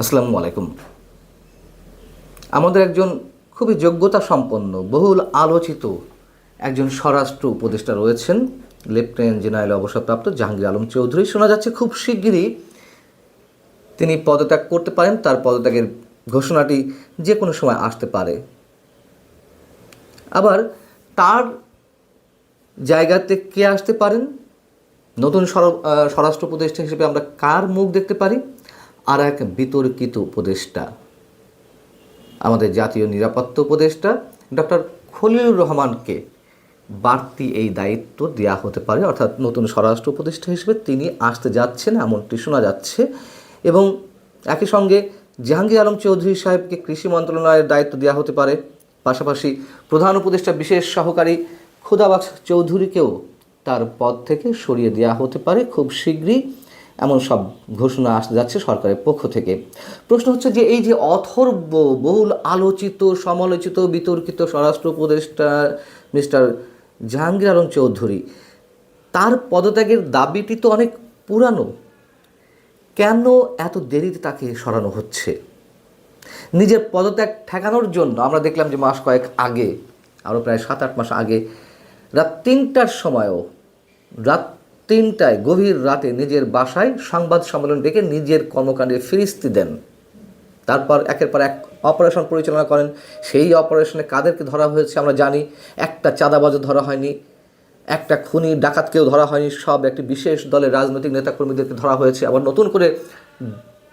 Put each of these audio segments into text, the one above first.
আসসালামু আলাইকুম। আমাদের একজন খুবই যোগ্যতা সম্পন্ন বহুল আলোচিত একজন স্বরাষ্ট্র উপদেষ্টা রয়েছেন, লেফটেন্যান্ট জেনারেল অবসরপ্রাপ্ত জাহাঙ্গীর আলম চৌধুরী। শোনা যাচ্ছে খুব শিগগিরই তিনি পদত্যাগ করতে পারেন, তার পদত্যাগের ঘোষণাটি যে কোনো সময় আসতে পারে। আবার তার জায়গাতে কে আসতে পারেন? নতুন স্বরাষ্ট্র উপদেষ্টা হিসেবে আমরা কার মুখ দেখতে পারি? আর এক বিতর্কিত উপদেষ্টা। আমাদের জাতীয় নিরাপত্তা উপদেষ্টা ডক্টর খলিলুর রহমানকে বাড়তি এই দায়িত্ব দেওয়া হতে পারে, অর্থাৎ নতুন স্বরাষ্ট্র উপদেষ্টা হিসেবে তিনি আসতে যাচ্ছেন, এমনটি শোনা যাচ্ছে। এবং একই সঙ্গে জাহাঙ্গীর আলম চৌধুরী সাহেবকে কৃষি মন্ত্রণালয়ের দায়িত্ব দেওয়া হতে পারে। পাশাপাশি প্রধান উপদেষ্টা বিশেষ সহকারী খুদাবাক্স চৌধুরীকেও তার পদ থেকে সরিয়ে দেওয়া হতে পারে খুব শীঘ্রই। এমন সব ঘোষণা আসতে যাচ্ছে সরকারের পক্ষ থেকে। প্রশ্ন হচ্ছে যে এই যে অথর্ব বহুল আলোচিত, সমালোচিত, বিতর্কিত স্বরাষ্ট্র উপদেষ্টা মিস্টার জাহাঙ্গীর আলম চৌধুরী, তার পদত্যাগের দাবিটি তো অনেক পুরানো। কেন এত দেরিতে তাকে সরানো হচ্ছে? নিজের পদত্যাগ ঠেকানোর জন্য আমরা দেখলাম যে মাস কয়েক আগে, আরও প্রায় সাত আট মাস আগে, রাত তিনটার সময়ও, রাত তিনটায় গভীর রাতে নিজের বাসায় সংবাদ সম্মেলন ডেকে নিজের কর্মকাণ্ডে ফিরিস্তি দেন। তারপর একের পর এক অপারেশন পরিচালনা করেন। সেই অপারেশনে কাদেরকে ধরা হয়েছে আমরা জানি, একটা চাঁদাবাজও ধরা হয়নি, একটা খুনি ডাকাতকেও ধরা হয়নি, সব একটি বিশেষ দলের রাজনৈতিক নেতাকর্মীদেরকে ধরা হয়েছে। আবার নতুন করে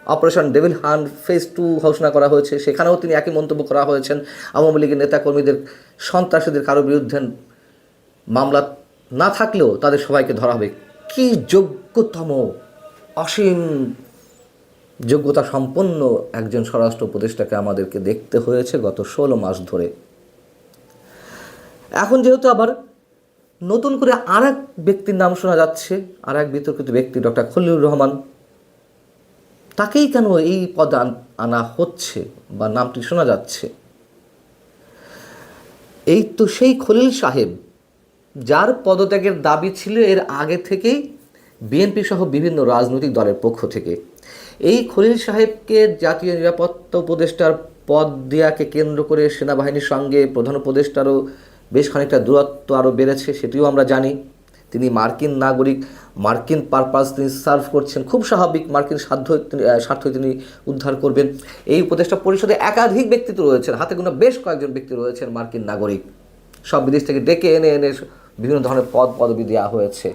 operation devil hunt phase two ঘোষণা করা হয়েছে। সেখানেও তিনি একই মন্তব্য করা হয়েছেন। আওয়ামী লীগের নেতাকর্মীদের, সন্ত্রাসীদের কারও বিরুদ্ধে মামলা না থাকলেও তাদের সবাইকে ধরা হবে। কি যোগ্যতম? অসীম যোগ্যতা সম্পন্ন একজন স্বরাষ্ট্র উপদেষ্টাকে আমাদেরকে দেখতে হয়েছে গত ষোলো মাস ধরে। এখন যেহেতু আবার নতুন করে আর এক ব্যক্তির নাম শোনা যাচ্ছে আর এক বিতর্কিত ব্যক্তি ডক্টর খলিলুর রহমান, তাকেই কেন এই পদ আনা হচ্ছে বা নামটি শোনা যাচ্ছে? এই তো সেই খলিল সাহেব যার পদত্যাগের দাবি ছিল এর আগে থেকেই বিএনপি সহ বিভিন্ন রাজনৈতিক দলের পক্ষ থেকে। এই খলিল সাহেবকে জাতীয় নিরাপত্তা উপদেষ্টার পদ দেওয়াকে কেন্দ্র করে সেনাবাহিনীর সঙ্গে প্রধান উপদেষ্টারও বেশ খানিকটা দূরত্ব আরও বেড়েছে সেটিও আমরা জানি। তিনি মার্কিন নাগরিক, মার্কিন পারপাস তিনি সার্ভ করছেন। খুব স্বাভাবিক মার্কিন সাধ্য স্বার্থ তিনি উদ্ধার করবেন। এই উপদেষ্টা পরিষদে একাধিক ব্যক্তিত্ব রয়েছেন। হাতে গোনা বেশ কয়েকজন ব্যক্তি রয়েছেন মার্কিন নাগরিক। সব বিদেশ থেকে ডেকে এনে এনে বিভিন্ন ধরনের পদ পদবি দেওয়া হয়েছে।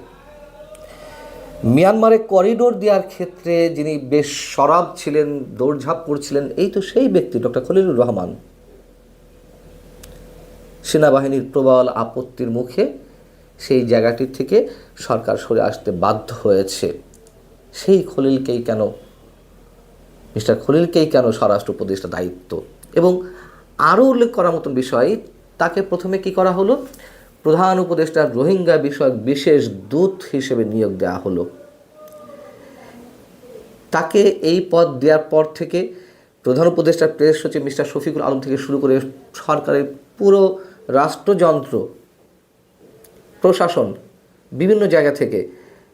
মিয়ানমারে করিডোর দেওয়ার ক্ষেত্রে যিনি বেশ সরাব ছিলেন, দৌড়ঝাঁপ করছিলেন, এই তো সেই ব্যক্তি, ডক্টর খলিলুর রহমান। সেনাবাহিনীর প্রবল আপত্তির মুখে সেই জায়গাটির থেকে সরকার সরে আসতে বাধ্য হয়েছে। সেই খলিলকেই কেন, মিস্টার খলিলকেই কেন স্বরাষ্ট্র উপদেষ্টা দায়িত্ব? এবং আরও উল্লেখ করার মতন বিষয়, তাকে প্রথমে কি করা হলো? প্রধান উপদেষ্টার রোহিঙ্গা বিষয়ক বিশেষ দূত হিসেবে নিয়োগ দেওয়া হলো। তাকে এই পদ দেওয়ার পর থেকে প্রধান উপদেষ্টার প্রেস সচিব মিস্টার শফিকুল আলম থেকে শুরু করে সরকারের পুরো রাষ্ট্রযন্ত্র, প্রশাসন, বিভিন্ন জায়গা থেকে,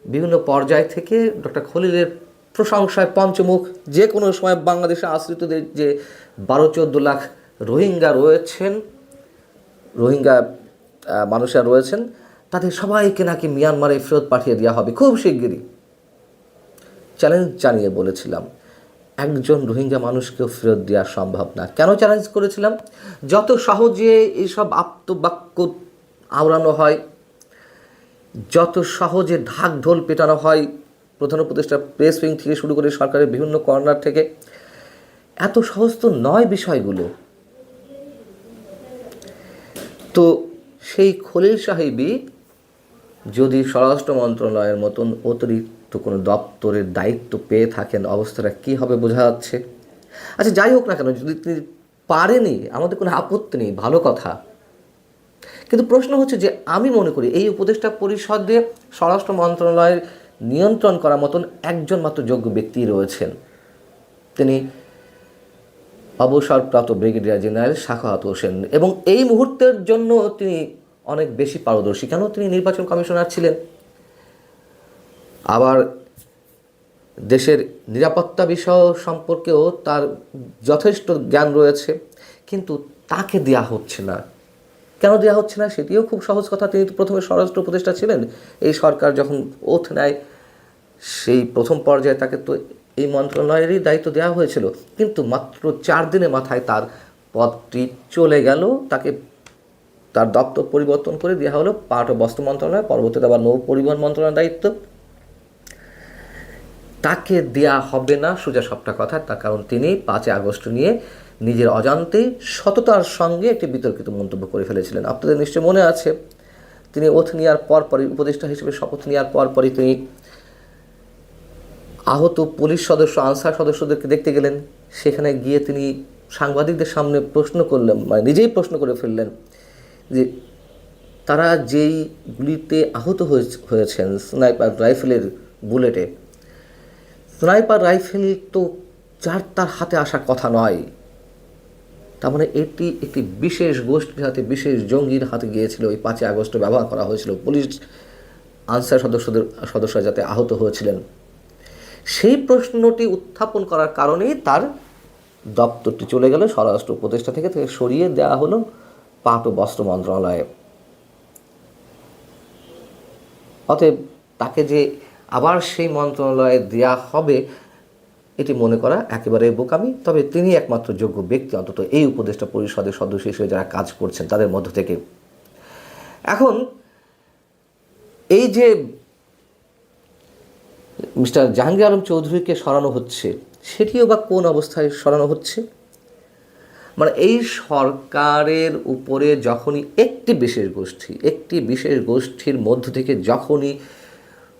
বিভিন্ন পর্যায় থেকে ডক্টর খলিলের প্রশংসায় পঞ্চমুখ। যে কোনো সময় বাংলাদেশে আশ্রিতদের যে বারো চোদ্দ লাখ রোহিঙ্গা রয়েছেন, রোহিঙ্গা মানুষরা রয়েছেন, তাদের সবাইকে নাকি মিয়ানমারে ফেরত পাঠিয়ে দেওয়া হবে খুব শিগগিরই। চ্যালেঞ্জ জানিয়ে বলেছিলাম, একজন রোহিঙ্গা মানুষকেও ফেরত দেওয়া সম্ভব না। কেন চ্যালেঞ্জ করেছিলাম? যত সহজে এইসব আপ্তবাক্য আওড়ানো হয়, যত সহজে ঢাক ঢোল পেটানো হয়, প্রধান উপদেষ্টা প্রেস উইং থেকে শুরু করে সরকারের বিভিন্ন কর্নার থেকে, এত সহজ তো নয় বিষয়গুলো। তো সেই খলিল সাহেবই যদি স্বরাষ্ট্র মন্ত্রণালয়ের মতন অতিরিক্ত কোনো দপ্তরের দায়িত্ব পেয়ে থাকেন, অবস্থাটা কী হবে বোঝা যাচ্ছে। আচ্ছা যাই হোক না কেন, যদি তিনি পারেনি আমাদের কোনো আপত্তি নেই, ভালো কথা। কিন্তু প্রশ্ন হচ্ছে যে, আমি মনে করি এই উপদেষ্টা পরিষদে স্বরাষ্ট্র মন্ত্রণালয়ের নিয়ন্ত্রণ করার মতন একজন মাত্র যোগ্য ব্যক্তি রয়েছেন। তিনি অবসরপ্রাপ্ত ব্রিগেডিয়ার জেনারেল শাখাওয়াত হোসেন। এবং এই মুহূর্তের জন্য তিনি অনেক বেশি পারদর্শী। কেন? তিনি নির্বাচন কমিশনার ছিলেন। আবার দেশের নিরাপত্তা বিষয় সম্পর্কেও তার যথেষ্ট জ্ঞান রয়েছে। কিন্তু তাকে দেয়া হচ্ছে না। কেন দেওয়া হচ্ছে না সেটিও খুব সহজ কথা। তিনি প্রথমে স্বরাষ্ট্র উপদেষ্টা ছিলেন। এই সরকার যখন ওথ নেয়, সেই প্রথম পর্যায়ে তাকে তো এই মন্ত্রণালয়েরই দায়িত্ব দেওয়া হয়েছিল। কিন্তু মাত্র চার দিনের মাথায় তার পদটি চলে গেল। তাকে তার দপ্তর পরিবর্তন করে দেওয়া হলো পাট ও বস্ত্র মন্ত্রণালয়। পরবর্তীতে আবার নৌ পরিবহন মন্ত্রণালয়ের দায়িত্ব। তাকে দেয়া হবে না, সোজা সবটা কথা। তার কারণ তিনি পাঁচই আগস্ট নিয়ে নিজের অজান্তেই সততার সঙ্গে একটি বিতর্কিত মন্তব্য করে ফেলেছিলেন। আপনাদের নিশ্চয় মনে আছে, তিনি ওথ নেওয়ার পর পরই উপদেষ্টা হিসেবে শপথ নেওয়ার পর পরই তিনি আহত পুলিশ সদস্য, আনসার সদস্যদেরকে দেখতে গেলেন। সেখানে গিয়ে তিনি সাংবাদিকদের সামনে প্রশ্ন করলেন মানে নিজেই প্রশ্ন করে ফেললেন যে, তারা যেই গুলিতে আহত হয়েছ- হয়েছেন স্নাইপার রাইফেলের বুলেটে, স্নাইপার রাইফেল তো যার তার হাতে আসার কথা নয়। তার মানে এটি একটি বিশেষ গোষ্ঠীর হাতে, বিশেষ জঙ্গির হাতে গিয়েছিল। ওই পাঁচই আগস্ট ব্যবহার করা হয়েছিল। পুলিশ আনসার সদস্যদের, সদস্যরা যাতে আহত হয়েছিলেন। সেই প্রশ্নটি উত্থাপন করার কারণেই তার দপ্তরটি চলে গেল স্বরাষ্ট্র উপদেষ্টা থেকে তাকে সরিয়ে দেওয়া হলো পাট ও বস্ত্র মন্ত্রণালয়ে। অতএব তাকে যে আবার সেই মন্ত্রণালয়ে দেয়া হবে, এটি মনে করা একেবারে বোকামি। তবে তিনি একমাত্র যোগ্য ব্যক্তি, অন্তত এই উপদেষ্টা পরিষদের সদস্য হিসেবে যারা কাজ করছেন তাদের মধ্য থেকে। এখন এই যে মিস্টার জাহাঙ্গীর আলম চৌধুরীকে সরানো হচ্ছে, সেটিও বা কোন অবস্থায় সরানো হচ্ছে? মানে এই সরকারের উপরে যখনই একটি বিশেষ গোষ্ঠী, একটি বিশেষ গোষ্ঠীর মধ্য থেকে যখনই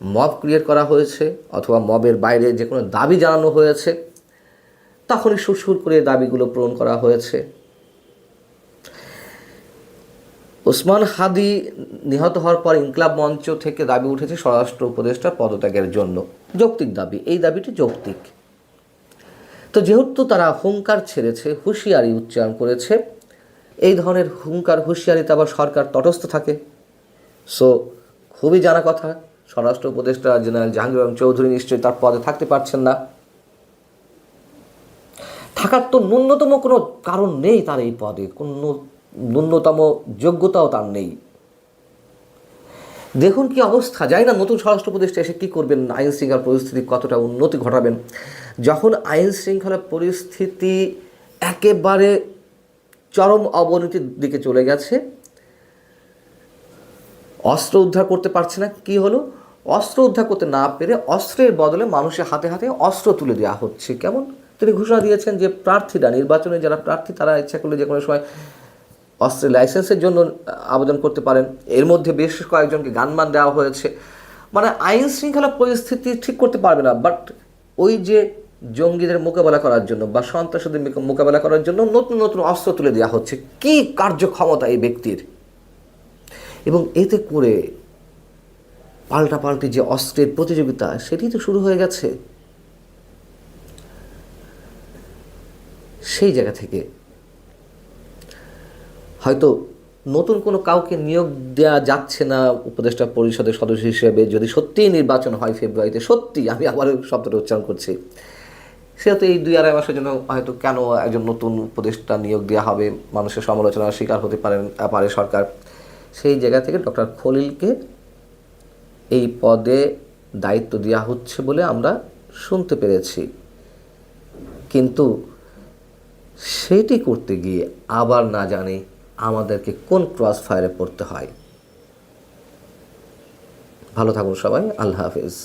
মব ক্রিয়েট করা হয়েছে অথবা মবের বাইরে যে কোনো দাবি জানানো হয়েছে, তখনই সুরসুর করে দাবিগুলো পূরণ করা হয়েছে। ওসমান হাদি নিহত হওয়ার পর ইনকলাব মঞ্চ থেকে দাবি উঠেছে স্বরাষ্ট্র উপদেষ্টা পদত্যাগের জন্য। যৌক্তিক দাবি। এই দাবিটি যৌক্তিক। তো যেহেতু তারা হুঙ্কার ছেড়েছে, হুঁশিয়ারি উচ্চারণ করেছে, এই ধরনের হুঙ্কার হুঁশিয়ারিতে আবার সরকার তটস্থ থাকে। সো খুবই জানা কথা, স্বরাষ্ট্র উপদেষ্টা জেনারেল জাহাঙ্গীর আলম চৌধুরী নিশ্চয়ই তার পদে থাকতে পারছেন না। থাকার তো ন্যূনতম কোনো কারণ নেই তার এই পদে। কোনো ন্যূনতম যোগ্যতাও তার নেই। দেখুন কি অবস্থা। জানি না নতুন স্বরাষ্ট্র উপদেষ্টা এসে কী করবেন, আইন শৃঙ্খলা পরিস্থিতি কতটা উন্নতি ঘটাবেন। যখন আইন শৃঙ্খলা পরিস্থিতি একেবারে চরম অবনতির দিকে চলে গেছে, অস্ত্র উদ্ধার করতে পারছে না, কি হলো? অস্ত্র উদ্ধার করতে না পেরে অস্ত্রের বদলে মানুষের হাতে হাতে অস্ত্র তুলে দেওয়া হচ্ছে। কেমন? তিনি ঘোষণা দিয়েছেন যে প্রার্থীরা, নির্বাচনে যারা প্রার্থী, তারা ইচ্ছা করলে যে কোনো সময় অস্ত্রের লাইসেন্সের জন্য আবেদন করতে পারেন। এর মধ্যে বেশ কয়েকজনকে গানমান দেওয়া হয়েছে। মানে আইন শৃঙ্খলা পরিস্থিতি ঠিক করতে পারবে না বাট ওই যে জঙ্গিদের মোকাবেলা করার জন্য বা সন্ত্রাসীদের মোকাবেলা করার জন্য নতুন নতুন অস্ত্র তুলে দেওয়া হচ্ছে। কি কার্যক্ষমতা এই ব্যক্তির? এবং এতে করে পাল্টাপাল্টি যে অস্ত্রের প্রতিযোগিতা, সেটি তো শুরু হয়ে গেছে। সেই জায়গা থেকে হয়তো নতুন কোনো কাউকে নিয়োগ দেওয়া যাচ্ছে না উপদেষ্টা পরিষদের সদস্য হিসেবে। যদি সত্যিই নির্বাচন হয় ফেব্রুয়ারিতে সত্যি আমি আবারও শব্দটা উচ্চারণ করছি। সেহেতু এই দুই আড়াই মাসের জন্য হয়তো কেন একজন নতুন উপদেষ্টা নিয়োগ দেওয়া হবে? মানুষের সমালোচনার শিকার হতে পারেন, পারে সরকার। সেই জায়গা থেকে ডক্টর খলিলকে এই পদে দায়িত্ব দেওয়া হচ্ছে বলে আমরা শুনতে পেরেছি। কিন্তু সেটি করতে গিয়ে আবার না জানি আমাদেরকে কোন ক্রস ফায়ারে পড়তে হয়। ভালো থাকুন সবাই আল্লাহ হাফিজ।